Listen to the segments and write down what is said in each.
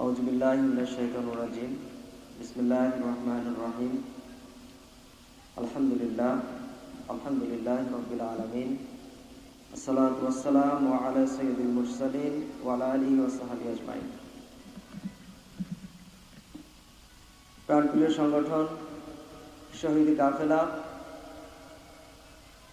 أعوذ بالله من الشيطان الرجيم بسم الله الرحمن الرحيم الحمد لله الحمد لله رب العالمين الصلاة والسلام على سيد المرسلين وعلى آله وصحبه أجمعين প্রাণপ্রিয় সংগঠন শহীদ কাফেলা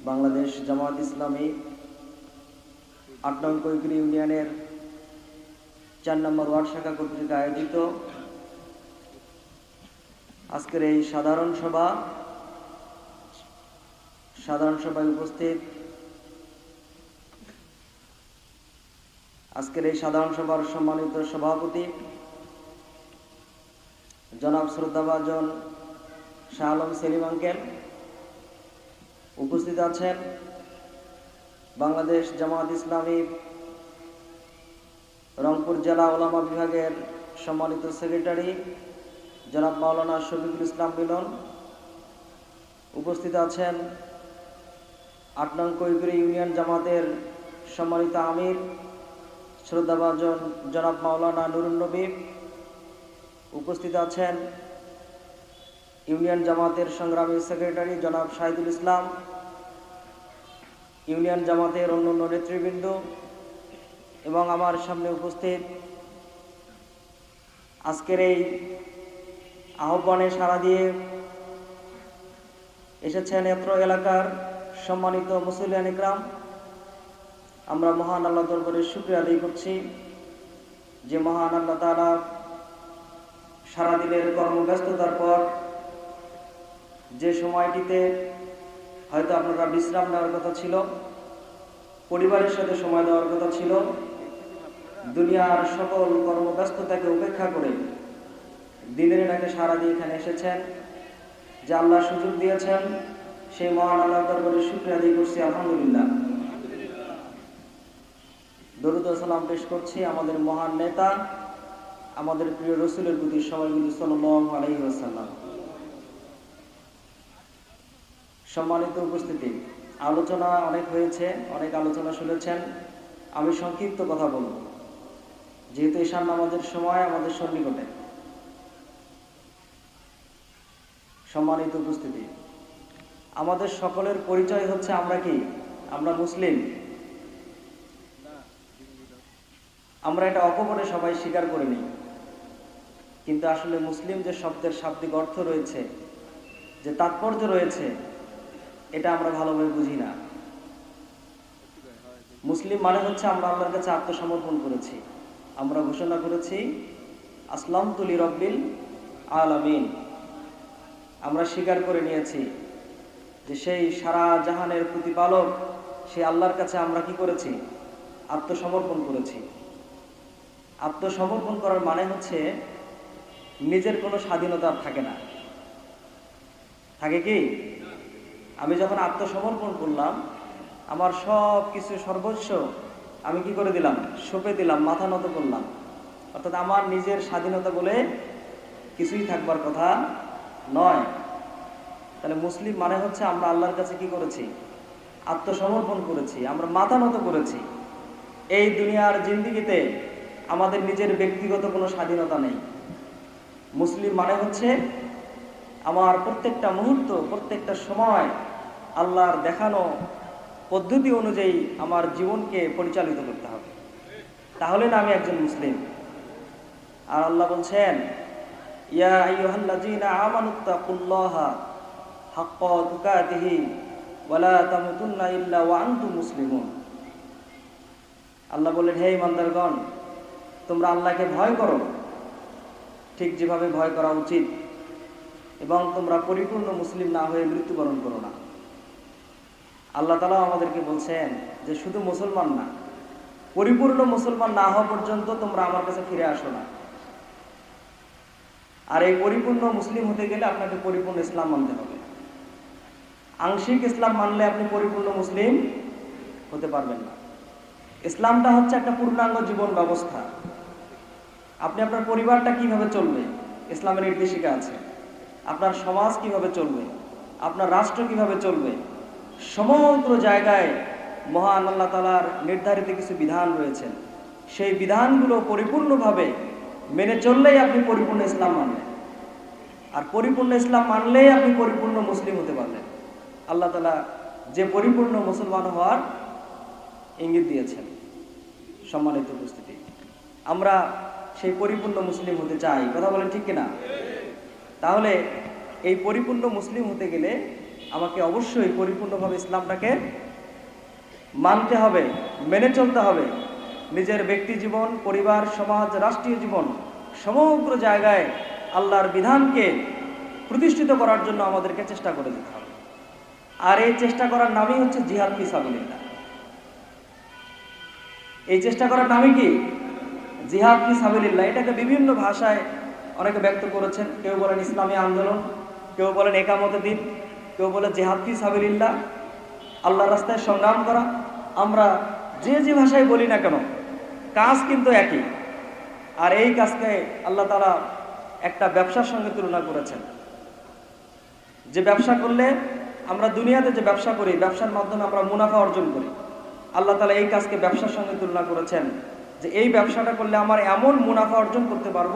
বাংলাদেশ জামাত ইসলামী আট নং কৈকুরি ইউনিয়নের চার নম্বর ওয়ার্ড শাখা কর্তৃক আয়োজিত আজকের এই সাধারণ সভা। সাধারণ সভায় উপস্থিত আজকের এই সাধারণ সভার সম্মানিত সভাপতি জনাব শ্রদ্ধাভাজন শাহ আলম সেলিম আঙ্কেল উপস্থিত আছেন। বাংলাদেশ জামাত ইসলামী রংপুর জেলা ওলামা বিভাগের সম্মানিত সেক্রেটারি, জনাব মাওলানা শফিকুল ইসলাম মিলন। উপস্থিত আছেন আট নং কৈগুড়ি ইউনিয়ন জামাতের সম্মানিত আমির, শ্রদ্ধাভাজন জনাব মাওলানা নুরুল নবী। উপস্থিত আছেন ইউনিয়ন জামাতের সংগ্রামী সেক্রেটারি জনাব শাহিদুল ইসলাম, ইউনিয়ন জামাতের অন্যান্য নেতৃবৃন্দ এবং আমার সামনে উপস্থিত আজকের এই আহ্বানে সাড়া দিয়ে এসেছেন এত্র এলাকার সম্মানিত মুসলিয়ান ইকরাম। আমরা মহান আল্লাহ দরবারে শুক্রিয়া আদায় করছি যে মহান আল্লাহ তালা সারাদিনের কর্মব্যস্ততার পর যে সময়টিতে হয়তো আপনারা বিশ্রাম নেওয়ার কথা ছিল, পরিবারের সাথে সময় দেওয়ার কথা ছিল দুনিয়ার সকল কর্মব্যস্ততাকে উপেক্ষা করে দিনের ডাকে সারা দিয়ে এখানে এসেছেন। যে আল্লাহ সুযোগ দিয়েছেন, সেই মহান আল্লাহ দরবারে শুক্রিয়া আদায় করছি, আলহামদুলিল্লাহ। দরুদ সালাম পেশ করছি আমাদের মহান নেতা, আমাদের প্রিয় রসুলের প্রতি সবাইগুলি সাল্লাম আলাইহি আসাল্লাম সম্মানিত উপস্থিতি, আলোচনা অনেক হয়েছে, অনেক আলোচনা শুনেছেন। আমি সংক্ষিপ্ত কথা বলব। যেহেতু ঈশান নামাজের সময় আমাদের সন্নিকটে। সম্মানিত উপস্থিতি। আমাদের সকলের পরিচয় হচ্ছে আমরা কি? আমরা মুসলিম। আমরা এটা অকপটে সবাই স্বীকার করে নিই। কিন্তু আসলে মুসলিম যে শব্দের শাব্দিক অর্থ রয়েছে, যে তাৎপর্য রয়েছে, এটা আমরা ভালোভাবে বুঝি না। মুসলিম মানে হচ্ছে আমরা আল্লাহর কাছে আত্মসমর্পণ করেছি। আমরা ঘোষণা করেছি আসলাম তুলি রব্বিল আলামিন। আমরা স্বীকার করে নিয়েছি যে সেই সারা জাহানের প্রতিপালক সেই আল্লাহর কাছে আমরা কি করেছি? আত্মসমর্পণ করেছি। আত্মসমর্পণ করার মানে হচ্ছে নিজের কোনো স্বাধীনতা থাকে না। থাকে কি? আমি যখন আত্মসমর্পণ করলাম, আমার সব কিছু সর্বস্ব আমি কি করে দিলাম? সঁপে দিলাম, মাথা নত করলাম। অর্থাৎ আমার নিজের স্বাধীনতা বলে কিছুই থাকবার কথা নয়। তাহলে মুসলিম মানে হচ্ছে আমরা আল্লাহর কাছে কি করেছি? আত্মসমর্পণ করেছি, আমরা মাথা নত করেছি। এই দুনিয়ার জিন্দিগিতে আমাদের নিজের ব্যক্তিগত কোনো স্বাধীনতা নেই। মুসলিম মানে হচ্ছে আমার প্রত্যেকটা মুহূর্ত, প্রত্যেকটা সময় আল্লাহর দেখানো পদ্ধতি অনুযায়ী আমার জীবনকে পরিচালিত করতে হবে। তাহলে না আমি একজন মুসলিম। আর আল্লাহ বলছেন, ইয়া আল্লাহ বললেন, হে ইমানদারগণ, তোমরা আল্লাহকে ভয় করো ঠিক যেভাবে ভয় করা উচিত এবং তোমরা পরিপূর্ণ মুসলিম না হয়ে মৃত্যুবরণ করো না। আল্লাহ তালা আমাদেরকে বলছেন যে শুধু মুসলমান না, পরিপূর্ণ মুসলমান না হওয়া পর্যন্ত তোমরা আমার কাছে ফিরে আসো না। আর এই পরিপূর্ণ মুসলিম হতে গেলে আপনাকে পরিপূর্ণ ইসলাম মানতে হবে। আংশিক ইসলাম মানলে আপনি পরিপূর্ণ মুসলিম হতে পারবেন না। ইসলামটা হচ্ছে একটা পূর্ণাঙ্গ জীবন ব্যবস্থা। আপনি আপনার পরিবারটা কীভাবে চলবে? ইসলামের নির্দেশিকা আছে। আপনার সমাজ কীভাবে চলবে? আপনার রাষ্ট্র কীভাবে চলবে? সমগ্র জায়গায় মহান আল্লাহ তালার নির্ধারিত কিছু বিধান রয়েছেন সেই বিধানগুলো পরিপূর্ণভাবে মেনে চললেই আপনি পরিপূর্ণ ইসলাম মানলেন আর পরিপূর্ণ ইসলাম মানলেই আপনি পরিপূর্ণ মুসলিম হতে পারলেন আল্লাহ তালা যে পরিপূর্ণ মুসলমান হওয়ার ইঙ্গিত দিয়েছেন। সম্মানিত উপস্থিতি, আমরা সেই পরিপূর্ণ মুসলিম হতে চাই। কথা বলেন ঠিক কিনা? তাহলে এই পরিপূর্ণ মুসলিম হতে গেলে আমাকে অবশ্যই পরিপূর্ণভাবে ইসলামটাকে মানতে হবে, মেনে চলতে হবে। নিজের ব্যক্তি জীবন, পরিবার, সমাজ, রাষ্ট্রীয় জীবন সমগ্র জায়গায় আল্লাহর বিধানকে প্রতিষ্ঠিত করার জন্য আমাদেরকে চেষ্টা করে যেতে হবে। আর এই চেষ্টা করার নামই হচ্ছে জিহাদ ফিসাবিল্লাহ এই চেষ্টা করার নামই কি? জিহাদ ফিসাবিল্লাহ এটাকে বিভিন্ন ভাষায় অনেকে ব্যক্ত করেছেন। কেউ বলেন ইসলামী আন্দোলন, কেউ বলেন একামত দিন। কেউ বলে জেহাদ ফিসাবিল্লাহ আল্লাহ রাস্তায় সংগ্রাম করা, আমরা যে যে ভাষায় বলি না কেন, কাজ কিন্তু একই। আর এই কাজকে আল্লাহ তালা একটা ব্যবসার সঙ্গে তুলনা করেছেন। যে ব্যবসা করলে আমরা দুনিয়াতে যে ব্যবসা করি, ব্যবসার মাধ্যমে আমরা মুনাফা অর্জন করি, আল্লাহ তালা এই কাজকে ব্যবসার সঙ্গে তুলনা করেছেন যে এই ব্যবসাটা করলে আমার এমন মুনাফা অর্জন করতে পারব,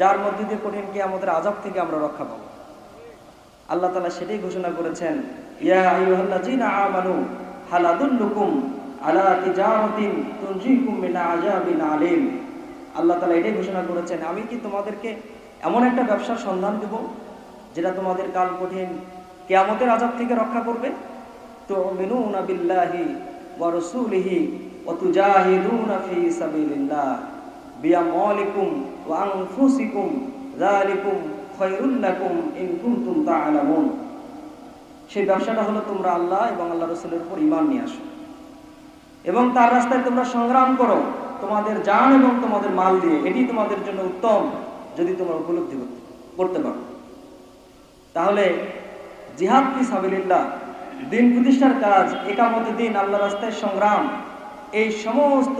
যার মধ্যে দিয়ে কঠিন কি আমাদের আজাব থেকে আমরা রক্ষা পাবো। আল্লাহ তালা সেটাই ঘোষণা করেছেন, ইয়া আল্লাহ তালা এটাই ঘোষণা করেছেন, আমি কি তোমাদেরকে এমন একটা ব্যবসার সন্ধান দেব, যেটা তোমাদের কাল কঠিন কেয়ামতের আজাব থেকে রক্ষা করবে? তো মিনুনা বিল্লাহি ওয়া রাসূলিহি ওয়া সেই ব্যবসাটা হলো তোমরা আল্লাহ এবং আল্লাহ রসুলের উপর ইমান নিয়ে আসো। এবং তার রাস্তায় তোমরা সংগ্রাম করো তোমাদের জান এবং তোমাদের মাল দিয়ে। এটি তোমাদের জন্য উত্তম যদি তোমরা উপলব্ধি করতে পারো। তাহলে জিহাদ কি সাবিল্লাহ দিন প্রতিষ্ঠার কাজ একামতে দিন আল্লাহ রাস্তায় সংগ্রাম, এই সমস্ত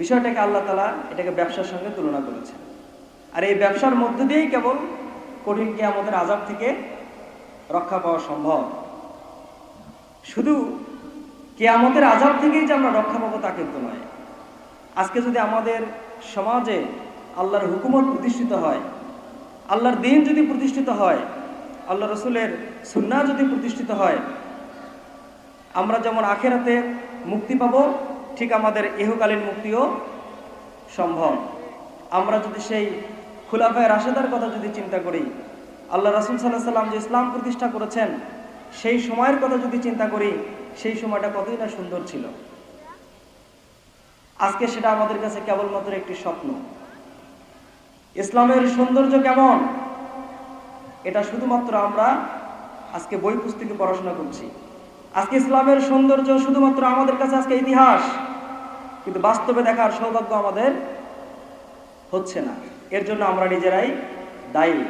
বিষয়টাকে আল্লাহ তালা এটাকে ব্যবসার সঙ্গে তুলনা করেছে আর এই ব্যবসার মধ্য দিয়েই কেবল কঠিন কি আমাদের আজাব থেকে রক্ষা পাওয়া সম্ভব। শুধু কেয়ামতের আজাব থেকেই যে আমরা রক্ষা পাবো তা কিন্তু নয়। আজকে যদি আমাদের সমাজে আল্লাহর হুকুমত প্রতিষ্ঠিত হয়, আল্লাহর দিন যদি প্রতিষ্ঠিত হয় আল্লাহ রসুলের সুন্না যদি প্রতিষ্ঠিত হয়, আমরা যেমন আখেরাতে মুক্তি পাবো, ঠিক আমাদের ইহকালীন মুক্তিও সম্ভব। আমরা যদি সেই খুলাফায় রাশেদার কথা যদি চিন্তা করি, আল্লাহ রাসুল সাল্লাহ সাল্লাম যে ইসলাম প্রতিষ্ঠা করেছেন, সেই সময়ের কথা যদি চিন্তা করি, সেই সময়টা কতই না সুন্দর ছিল। আজকে সেটা আমাদের কাছে কেবলমাত্র একটি স্বপ্ন। ইসলামের সৌন্দর্য কেমন? এটা শুধুমাত্র আমরা আজকে বই পুস্তকে পড়াশোনা করছি। আজকে ইসলামের সৌন্দর্য শুধুমাত্র আমাদের কাছে আজকে ইতিহাস। কিন্তু বাস্তবে দেখার সৌভাগ্য আমাদের হচ্ছে না। এর জন্য আমরা নিজেরাই দায়ী।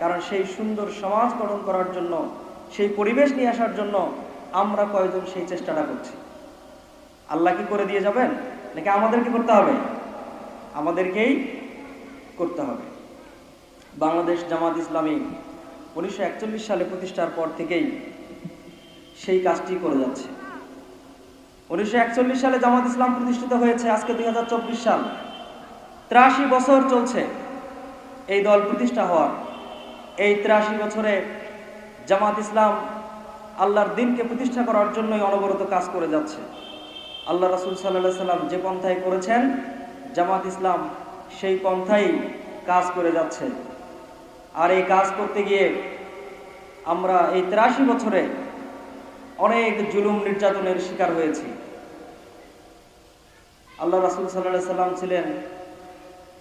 কারণ সেই সুন্দর সমাজ গঠন করার জন্য, সেই পরিবেশ নিয়ে আসার জন্য আমরা কয়জন সেই চেষ্টাটা করছি। আল্লাহ কি করে দিয়ে যাবেন? নাকি আমাদেরকে করতে হবে? আমাদেরকেই করতে হবে। বাংলাদেশ জামাত ইসলামী উনিশশো একচল্লিশ সালে প্রতিষ্ঠার পর থেকেই সেই কাজটি করে যাচ্ছে। উনিশশো একচল্লিশ সালে জামাত ইসলাম প্রতিষ্ঠিত হয়েছে, আজকে দুই হাজার চব্বিশ সাল। ত্রাশি বছর চলছে এই দল প্রতিষ্ঠা হওয়ার। এই ত্রাশি বছরে জামাত ইসলাম আল্লাহর দিনকে প্রতিষ্ঠা করার জন্যই অনবরত কাজ করে যাচ্ছে। আল্লাহ রাসুল সাল্লাহ সাল্লাম যে পন্থায় করেছেন, জামাত ইসলাম সেই পন্থাই কাজ করে যাচ্ছে। আর এই কাজ করতে গিয়ে আমরা এই ত্রাশি বছরে অনেক জুলুম নির্যাতনের শিকার হয়েছি। আল্লাহ রাসুল সাল্লাহ সাল্লাম ছিলেন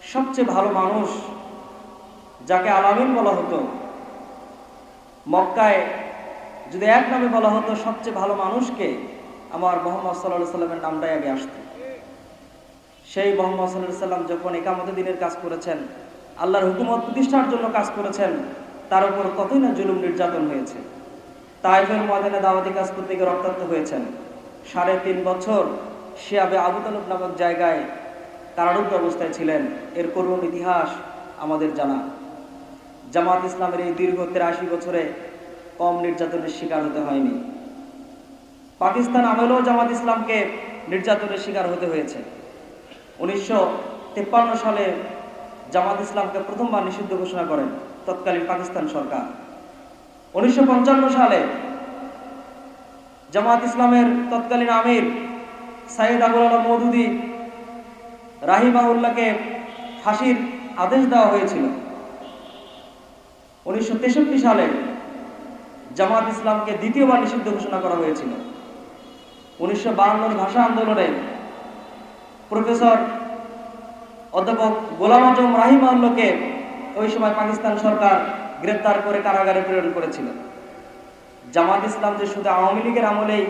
সবচেয়ে ভালো মানুষ যাকে আলামিন বলা হতো, মক্কায় যদি এক নামে বলা হতো সবচেয়ে ভালো মানুষকে, আমার মোহাম্মদ সাল্লাহ সাল্লামের নামটাই আগে আসত। সেই মোহাম্মদ সাল্লাহ সাল্লাম যখন একামতে দিনের কাজ করেছেন, আল্লাহর হুকুমত প্রতিষ্ঠার জন্য কাজ করেছেন, তার উপর কতই না জুলুম নির্যাতন হয়েছে। তাইফের ময়দানে দাওয়াতি কাজ করতে গিয়ে রক্তাক্ত হয়েছেন। সাড়ে তিন বছর শিয়াবে আবু তালুব নামক জায়গায় কারারুদ্ধ অবস্থায় ছিলেন। এর করুণ ইতিহাস আমাদের জানা। জামাত ইসলামের এই দীর্ঘ তেরাশি বছরে কম নির্যাতনের শিকার হতে হয়নি। পাকিস্তান আমলেও জামাত ইসলামকে নির্যাতনের শিকার হতে হয়েছে। উনিশশো সালে জামাত ইসলামকে প্রথমবার নিষিদ্ধ ঘোষণা করেন তৎকালীন পাকিস্তান সরকার। উনিশশো পঞ্চান্ন সালে জামাত ইসলামের তৎকালীন আমির সাইদ আবুল আলম মৌদুদি রাহিমাউল্লাহকে ফাঁসির আদেশ দেওয়া হয়েছিল। উনিশশো সালে জামাত ইসলামকে দ্বিতীয়বার নিষিদ্ধ ঘোষণা করা হয়েছিল। উনিশশো ভাষা আন্দোলনে প্রফেসর অধ্যাপক গোলাম আজম রাহিমাউল্লাহকে ওই সময় পাকিস্তান সরকার গ্রেপ্তার করে কারাগারে প্রেরণ করেছিল। জামাত ইসলাম যে শুধু আওয়ামী লীগের আমলেই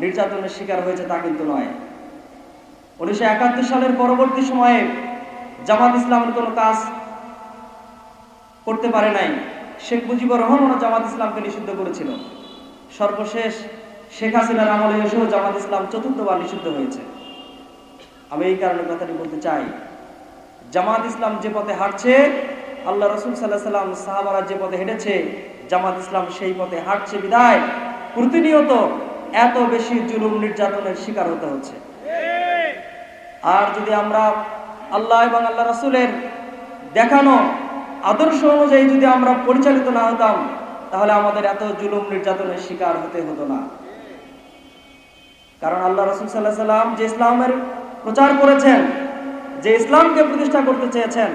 নির্যাতনের শিকার হয়েছে তা কিন্তু নয়। উনিশশো একাত্তর সালের পরবর্তী সময়ে জামাত ইসলামের কোনো কাজ করতে পারে নাই। শেখ মুজিবুর রহমানও জামাত ইসলামকে নিষিদ্ধ করেছিল। সর্বশেষ শেখ হাসিনার আমলে এসেও জামাত ইসলাম চতুর্থবার নিষিদ্ধ হয়েছে। আমি এই কারণে কথাটি বলতে চাই, জামাত ইসলাম যে পথে হাঁটছে, আল্লাহ রসুল সাল্লাহ সাল্লাম সাহাবারা যে পথে হেঁটেছে, জামাত ইসলাম সেই পথে হাঁটছে বিদায়। প্রতিনিয়ত এত বেশি জুলুম নির্যাতনের শিকার হতে হচ্ছে। আর যদি আমরা আল্লাহ এবং আল্লাহ রসুলের দেখানো আদর্শ অনুযায়ী যদি আমরা পরিচালিত না হতাম, তাহলে আমাদের এত জুলুম নির্যাতনের শিকার হতে হতো না। কারণ আল্লাহ রসুল সাল্লাহ সাল্লাম যে ইসলামের প্রচার করেছেন, যে ইসলামকে প্রতিষ্ঠা করতে চেয়েছেন,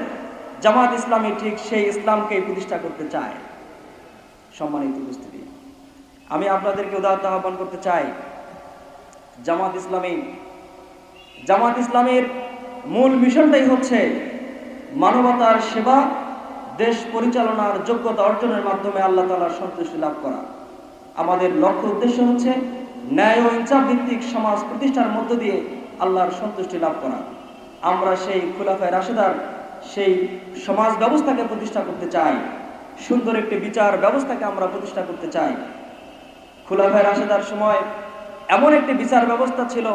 জামাত ইসলামী ঠিক সেই ইসলামকে প্রতিষ্ঠা করতে চায়। সম্মানিত উপস্থিতি, আমি আপনাদেরকে উদাহরণ আহ্বান করতে চাই, জামাত ইসলামী জামাত ইসলামের মূল মিশনটাই হচ্ছে মানবতার সেবা, দেশ পরিচালনার যোগ্যতা অর্জনের মাধ্যমে আল্লাহ তালার সন্তুষ্টি লাভ করা। আমাদের লক্ষ্য উদ্দেশ্য হচ্ছে ন্যায় ও ইনসাফ ভিত্তিক সমাজ প্রতিষ্ঠার মধ্য দিয়ে আল্লাহর সন্তুষ্টি লাভ করা। আমরা সেই খোলাফায় রাশেদার, সেই সমাজ ব্যবস্থাকে প্রতিষ্ঠা করতে চাই। সুন্দর একটি বিচার ব্যবস্থাকে আমরা প্রতিষ্ঠা করতে চাই। খুলাফায় রাশেদার সময় এমন একটি বিচার ব্যবস্থা ছিল